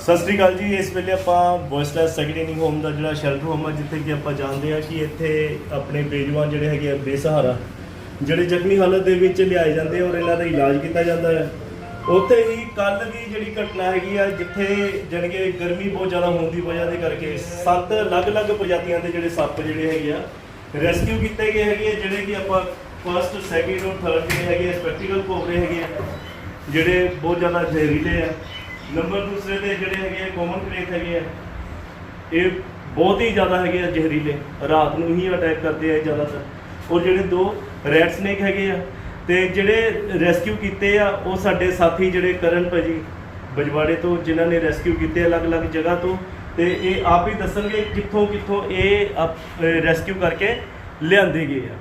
ਸਤਿ ਸ੍ਰੀ ਅਕਾਲ ਜੀ ਇਸ ਵੇਲੇ ਆਪਾਂ ਵੌਇਸਲੈਸ ਸੈਕੰਡਰੀ ਹੋਮ ਦਾ ਜਿਹੜਾ ਸ਼ੈਲਟਰ ਹੋਮ ਹੈ ਜਿੱਥੇ ਕਿ ਆਪਾਂ ਜਾਣਦੇ ਹਾਂ ਕਿ ਇੱਥੇ ਆਪਣੇ ਬੇਜਵਾਨ ਜਿਹੜੇ ਹੈਗੇ ਆ ਬੇਸਹਾਰਾ ਜਿਹੜੇ ਜ਼ਖਮੀ ਹਾਲਤ ਦੇ ਵਿੱਚ ਲਿਆਏ ਜਾਂਦੇ ਆ ਔਰ ਇਹਨਾਂ ਦਾ ਇਲਾਜ ਕੀਤਾ ਜਾਂਦਾ ਹੈ। ਉੱਥੇ ਹੀ ਕੱਲ ਦੀ ਜਿਹੜੀ ਘਟਨਾ ਹੈਗੀ ਆ ਜਿੱਥੇ ਜਾਣੀ ਕਿ ਗਰਮੀ ਬਹੁਤ ਜ਼ਿਆਦਾ ਹੋਣ ਦੀ ਵਜ੍ਹਾ ਦੇ ਕਰਕੇ ਸੱਤ ਅਲੱਗ-ਅਲੱਗ ਪ੍ਰਜਾਤੀਆਂ ਦੇ ਜਿਹੜੇ ਸੱਪ ਜਿਹੜੇ ਹੈਗੇ ਆ ਰੈਸਕਿਊ ਕੀਤੇ ਗਏ ਹੈਗੇ ਆ, ਜਿਹੜੇ ਕਿ ਆਪਾਂ ਫਸਟ ਸੈਕਿੰਡ ਔਰ ਥਰਡ ਜਿਹੜੇ ਹੈਗੇ ਸਪੈਕਟੀਕਲ ਕੋਬਰੇ ਹੈਗੇ ਆ ਜਿਹੜੇ ਬਹੁਤ ਜ਼ਿਆਦਾ ਜ਼ਹਿਰੀਲੇ ਆ। ਨੰਬਰ ਦੂਸਰੇ ਤੇ ਜਿਹੜੇ ਹੈਗੇ ਆ ਕਾਮਨ ਕ੍ਰੇਕ ਹੈਗੇ ਆ, ਇਹ ਬਹੁਤ ਹੀ ਜ਼ਿਆਦਾ ਹੈਗੇ ਆ ਜ਼ਹਿਰੀਲੇ। ਰਾਤ ਨੂੰ ਹੀ ਅਟੈਕ ਕਰਦੇ ਆ ਜ਼ਿਆਦਾਤਰ। ਔਰ ਜਿਹੜੇ ਦੋ ਰੈਡ ਸਨੇਕ ਹੈਗੇ ਆ, ਤੇ ਜਿਹੜੇ ਰੈਸਕਿਊ ਕੀਤੇ ਆ, ਉਹ ਸਾਡੇ ਸਾਥੀ ਜਿਹੜੇ ਕਰਨ ਭਾਜੀ ਬਜਵਾੜੇ ਤੋਂ, ਜਿਨ੍ਹਾਂ ਨੇ ਰੈਸਕਿਊ ਕੀਤੇ ਅਲੱਗ-ਅਲੱਗ ਜਗ੍ਹਾ ਤੋਂ, ਤੇ ਇਹ ਆਪ ਹੀ ਦੱਸਣਗੇ ਕਿੱਥੋਂ ਕਿੱਥੋਂ ਇਹ ਰੈਸਕਿਊ ਕਰਕੇ ਲਿਆਂਦੇ ਗਏ ਆ।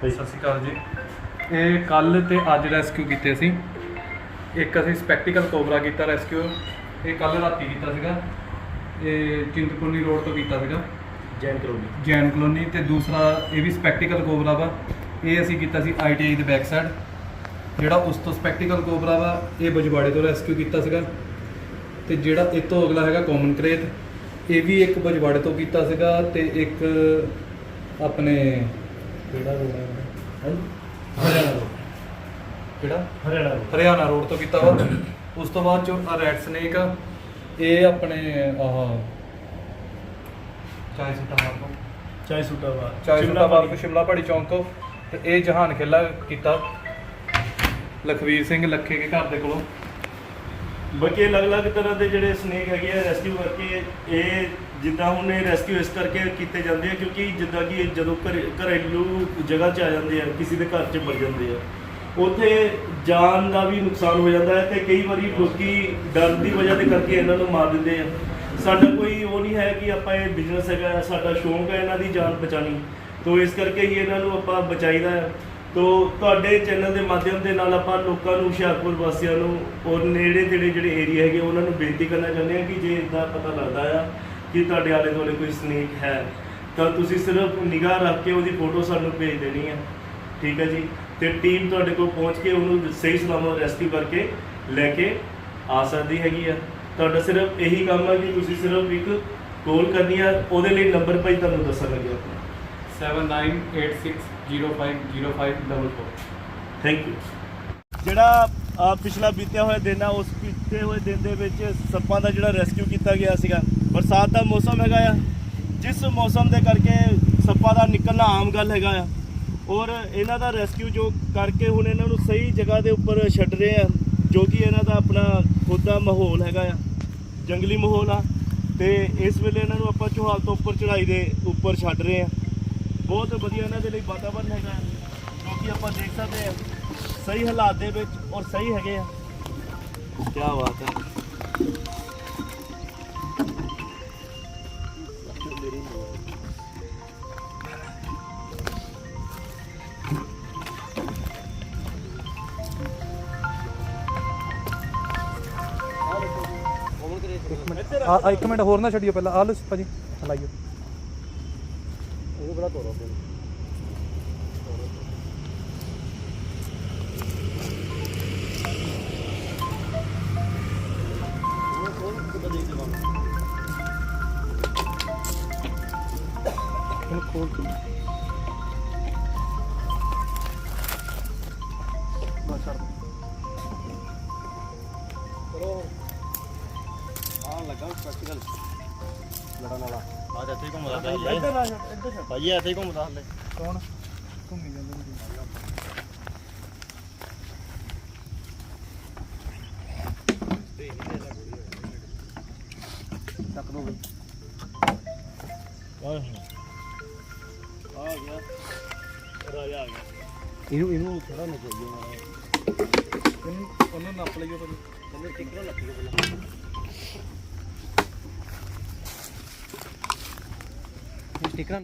ਸਤਿ ਸ਼੍ਰੀ ਅਕਾਲ ਜੀ। ਇਹ ਕੱਲ ਤੇ ਅੱਜ ਰੈਸਕਿਊ ਕੀਤੇ ਸੀ। ਇੱਕ ਅਸੀਂ ਸਪੈਕਟੀਕਲ ਕੋਬਰਾ ਕੀਤਾ ਰੈਸਕਿਊ ਇਹ ਕੱਲ ਰਾਤੀ ਕੀਤਾ ਸੀਗਾ। ਇਹ ਚਿੰਤਪੁਰਨੀ ਰੋਡ ਤੋਂ ਕੀਤਾ ਸੀਗਾ। ਜੈਨ ਕਰੋਗੀ ਜੈਨ ਕਲੋਨੀ ਤੇ ਦੂਸਰਾ ਇਹ ਵੀ ਸਪੈਕਟੀਕਲ ਕੋਬਰਾ ਵਾ। ਇਹ ਅਸੀਂ ਕੀਤਾ ਸੀ ਆਈਟੀਆਈ ਦੇ ਬੈਕ ਸਾਈਡ ਜਿਹੜਾ ਉਸ ਤੋਂ ਸਪੈਕਟੀਕਲ ਕੋਬਰਾ ਵਾ ਇਹ ਬਜਵਾੜੇ ਤੋਂ ਰੈਸਕਿਊ ਕੀਤਾ ਸੀਗਾ। ਤੇ ਜਿਹੜਾ ਇਹ ਤੋਂ ਅਗਲਾ ਹੈਗਾ ਕਾਮਨ ਕਰੇਤ ਇਹ ਵੀ ਇੱਕ ਬਜਵਾੜੇ ਤੋਂ ਕੀਤਾ ਸੀਗਾ ਤੇ ਇੱਕ ਆਪਣੇ ਕਿਹੜਾ ਰੋਡ ਹੈ ਹਰਿਆਣਾ ਕਿਹੜਾ? ਹਰਿਆਣਾ ਤੋਂ। ਹਰਿਆਣਾ ਰੋਡ ਤੋਂ ਕੀਤਾ ਵਾ। ਉਸ ਤੋਂ ਬਾਅਦ ਆ ਰੈਡ ਸਨੇਕ ਆ। ਇਹ ਆਪਣੇ ਆਹ ਚਾਹੇ ਸੁਟਾ ਮਾਰਕੋ ਚਾਹੇ ਸੂਟਾ ਵਾ ਚਾਹੇ ਸੁਟਾ ਮਾਰਕੋ ਸ਼ਿਮਲਾ ਪਹਾੜੀ ਚੌਂਕ ਤੋਂ। ਤੇ ਇਹ ਜਹਾਨ ਖੇਲਾ ਕੀਤਾ। ਲਖਵੀਰ ਸਿੰਘ ਲੱਖੇ ਕੇ ਘਰ ਦੇ ਕੋਲੋਂ। ਬਾਕੀ ਅਲੱਗ-ਅਲੱਗ ਤਰ੍ਹਾਂ ਦੇ ਜਿਹੜੇ ਸਨੇਕ ਹੈਗੇ ਆ ਰੈਸਕਿਊ ਕਰਕੇ ਇਹ ਜਿੱਦਾਂ ਹੁਣ ਇਹ ਰੈਸਕਿਊ ਇਸ ਕਰਕੇ ਕੀਤੇ ਜਾਂਦੇ ਆ ਕਿਉਂਕਿ ਜਿੱਦਾਂ ਕਿ ਇਹ ਜਦੋਂ ਘਰੇ- ਘਰੇਲੂ ਜਗ੍ਹਾ 'ਚ ਆ ਜਾਂਦੇ ਆ ਕਿਸੇ ਦੇ ਘਰ 'ਚ ਵੜ ਜਾਂਦੇ ਆ। ਉੱਥੇ ਜਾਨ ਦਾ ਵੀ ਨੁਕਸਾਨ ਹੋ ਜਾਂਦਾ ਹੈ ਤੇ ਕਈ ਵਾਰੀ ਲੋਕੀ ਡਰ ਦੀ ਵਜ੍ਹਾ ਦੇ ਕਰਕੇ ਇਹਨਾਂ ਨੂੰ ਮਾਰ ਦਿੰਦੇ ਆ। ਸਾਡਾ ਕੋਈ ਉਹ ਨਹੀਂ ਹੈ ਕਿ ਆਪਾਂ ਇਹ ਬਿਜ਼ਨਸ ਹੈਗਾ, ਸਾਡਾ ਸ਼ੌਂਕ ਹੈ ਇਹਨਾਂ ਦੀ ਜਾਨ ਬਚਾਣੀ ਤੋਂ ਇਸ ਕਰਕੇ ਹੀ ਇਹਨਾਂ ਨੂੰ ਆਪਾਂ ਬਚਾਈਦਾ ਹੈ। ਤੋ ਤੁਹਾਡੇ ਚੈਨਲ ਦੇ ਮਾਧਿਅਮ ਦੇ ਨਾਲ ਆਪਾਂ ਲੋਕਾਂ ਨੂੰ, ਹੁਸ਼ਿਆਰਪੁਰ ਵਾਸੀਆਂ ਨੂੰ ਔਰ ਨੇੜੇ ਤੇੜੇ ਜਿਹੜੇ ਏਰੀਆ ਹੈਗੇ ਉਹਨਾਂ ਨੂੰ ਬੇਨਤੀ ਕਰਨਾ ਚਾਹੁੰਦੇ ਆ ਕਿ ਜੇ ਇਦਾਂ ਪਤਾ ਲੱਗਦਾ ਆ ਕਿ ਤੁਹਾਡੇ ਆਲੇ ਦੁਆਲੇ ਕੋਈ ਸਨੇਕ ਹੈ, ਤਾਂ ਤੁਸੀਂ ਸਿਰਫ ਨਿਗਾਹ ਰੱਖ ਕੇ ਉਹਦੀ ਫੋਟੋ ਸਾਨੂੰ ਭੇਜ ਦੇਣੀ ਹੈ ਠੀਕ ਹੈ ਜੀ। ਤੇ ਟੀਮ ਤੁਹਾਡੇ ਕੋਲ ਪਹੁੰਚ ਕੇ ਉਹਨੂੰ ਸਹੀ ਸਲਾਮਤ ਰੈਸਕਿਊ ਕਰਕੇ ਲੈ ਕੇ ਆ ਸਕਦੀ ਹੈਗੀ ਆ। ਤੁਹਾਡਾ ਸਿਰਫ ਇਹੀ ਕੰਮ ਹੈ ਕਿ ਤੁਸੀਂ ਸਿਰਫ ਇੱਕ ਕਾਲ ਕਰਨੀ ਆ ਉਹਦੇ ਲਈ ਨੰਬਰ ਭਾਈ ਤੁਹਾਨੂੰ ਦੱਸਣ ਲੱਗਿਆ ਆਪਣਾ 7986050544 ਥੈਂਕ ਯੂ ਜਿਹੜਾ ਪਿਛਲਾ ਬੀਤਿਆ ਹੋਇਆ ਦਿਨ ਆ ਉਸ ਬੀਤੇ ਹੋਏ ਦਿਨ ਦੇ ਵਿੱਚ ਸੱਪਾਂ ਦਾ ਜਿਹੜਾ ਰੈਸਕਿਊ ਕੀਤਾ ਗਿਆ ਸੀਗਾ ਬਰਸਾਤ ਦਾ ਮੌਸਮ ਹੈਗਾ ਆ। ਜਿਸ ਮੌਸਮ ਦੇ ਕਰਕੇ ਸੱਪਾਂ ਦਾ ਨਿਕਲਣਾ ਆਮ ਗੱਲ ਹੈਗਾ ਆ। ਔਰ ਇਹਨਾਂ ਦਾ ਰੈਸਕਿਊ ਜੋ ਕਰਕੇ ਹੁਣ ਇਹਨਾਂ ਨੂੰ ਸਹੀ ਜਗ੍ਹਾ ਦੇ ਉੱਪਰ ਛੱਡ ਰਹੇ ਆ, ਜੋ ਕਿ ਇਹਨਾਂ ਦਾ ਆਪਣਾ ਖੁਦ ਦਾ ਮਾਹੌਲ ਹੈਗਾ ਆ, ਜੰਗਲੀ ਮਾਹੌਲ ਆ। ਤੇ ਇਸ ਵੇਲੇ ਇਹਨਾਂ ਨੂੰ ਆਪਾਂ ਚੋਹਾਲ ਤੋਂ ਉੱਪਰ ਚੜਾਈ ਦੇ ਉੱਪਰ ਛੱਡ ਰਹੇ ਆ। ਬਹੁਤ ਵਧੀਆ ਇਹਨਾਂ ਦੇ ਲਈ ਵਾਤਾਵਰਨ ਹੈਗਾ ਜੋ ਕਿ ਆਪਾਂ ਦੇਖ ਸਕਦੇ ਆ। ਸਹੀ ਹਾਲਾਤ ਦੇ ਵਿੱਚ ਔਰ ਸਹੀ ਹੈਗੇ ਆ। ਕੀ ਬਾਤ ਹੈ ਆ ਇੱਕ ਮਿੰਟ ਹੋਰ ਨਾ ਛੱਡਿਓ ਪਹਿਲਾਂ। ਆ ਲਓ ਭਾਜੀ ਹਲਾਈਓ ਉਹ ਬੜਾ ਤੋੜੋ ਇਹਨੂੰ ਖੋਲ ਕੇ ਲੱਗਾ ਪ੍ਰੈਕਟੀਕਲ ਲੜਨ ਵਾਲਾ। ਆ ਇੱਥੇ ਹੀ ਘੁੰਮਦਾ ਪਿਆ ਇੱਧਰ ਹਲੇ ਆ ਜਾ, ਇੱਧਰ ਛੱਡ। ਭਾਈ ਇੱਥੇ ਹੀ ਘੁੰਮਦਾ ਹਲੇ ਕੌਣ? ਘੁੰਮੀ ਜਾਂਦੇ ਚੱਕ ਦੋ ਬਈ। ਆ ਗਿਆ। ਰਾਜਾ ਆ ਗਿਆ। ਇਹਨੂੰ ਇਹਨੂੰ ਥੋੜਾ ਨਾ ਚਾਹੀਏ ਇਹਨੂੰ ਉਹਨੂੰ ਨੱਪ ਲਈਓ ਭਾਜੀ। ਕਹਿੰਦੇ ਟਿਕਰਾ ਲੱਗੀ ਪਹਿਲਾਂ। ਸਟਿਕਰਾਂ